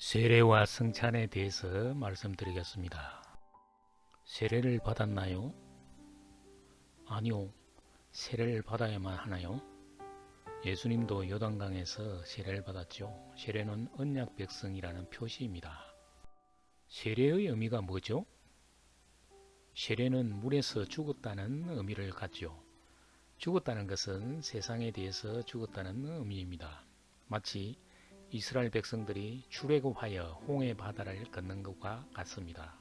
세례와 성찬에 대해서 말씀드리겠습니다. 세례를 받았나요? 아니요. 세례를 받아야만 하나요? 예수님도 요단강에서 세례를 받았죠. 세례는 언약 백성이라는 표시입니다. 세례의 의미가 뭐죠? 세례는 물에서 죽었다는 의미를 갖죠. 죽었다는 것은 세상에 대해서 죽었다는 의미입니다. 마치 이스라엘 백성들이 출애굽하여 홍해 바다를 걷는 것과 같습니다.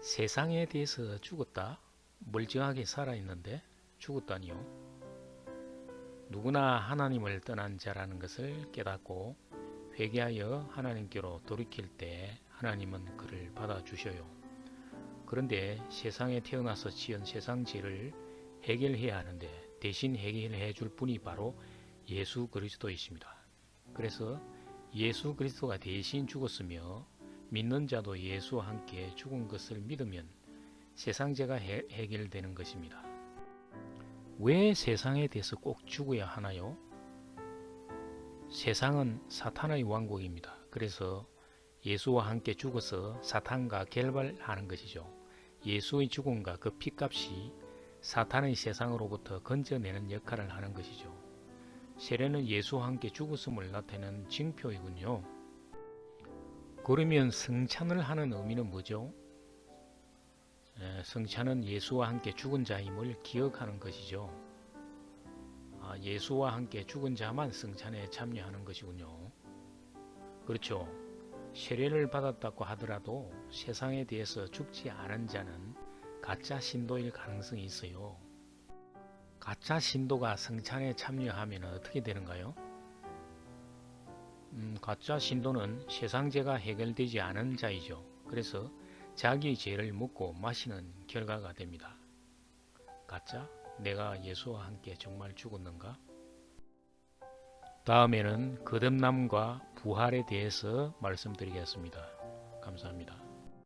세상에 대해서 죽었다? 멀쩡하게 살아있는데 죽었다니요? 누구나 하나님을 떠난 자라는 것을 깨닫고 회개하여 하나님께로 돌이킬 때 하나님은 그를 받아주셔요. 그런데 세상에 태어나서 지은 세상 죄를 해결해야 하는데 대신 해결해 줄 분이 바로 예수 그리스도이십니다. 그래서 예수 그리스도가 대신 죽었으며 믿는 자도 예수와 함께 죽은 것을 믿으면 세상 죄가 해, 해결되는 것입니다. 왜 세상에 대해서 꼭 죽어야 하나요? 세상은 사탄의 왕국입니다. 그래서 예수와 함께 죽어서 사탄과 결발하는 것이죠. 예수의 죽음과 그 피값이 사탄의 세상으로부터 건져내는 역할을 하는 것이죠. 세례는 예수와 함께 죽었음을 나타내는 징표이군요. 그러면 성찬을 하는 의미는 뭐죠? 에, 성찬은 예수와 함께 죽은 자임을 기억하는 것이죠. 아, 예수와 함께 죽은 자만 성찬에 참여하는 것이군요. 그렇죠. 세례를 받았다고 하더라도 세상에 대해서 죽지 않은 자는 가짜 신도일 가능성이 있어요. 가짜 신도가 성찬에 참여하면 어떻게 되는가요? 음, 가짜 신도는 세상 죄가 해결되지 않은 자이죠. 그래서 자기의 죄를 묻고 마시는 결과가 됩니다. 가짜? 내가 예수와 함께 정말 죽었는가? 다음에는 거듭남과 부활에 대해서 말씀드리겠습니다. 감사합니다.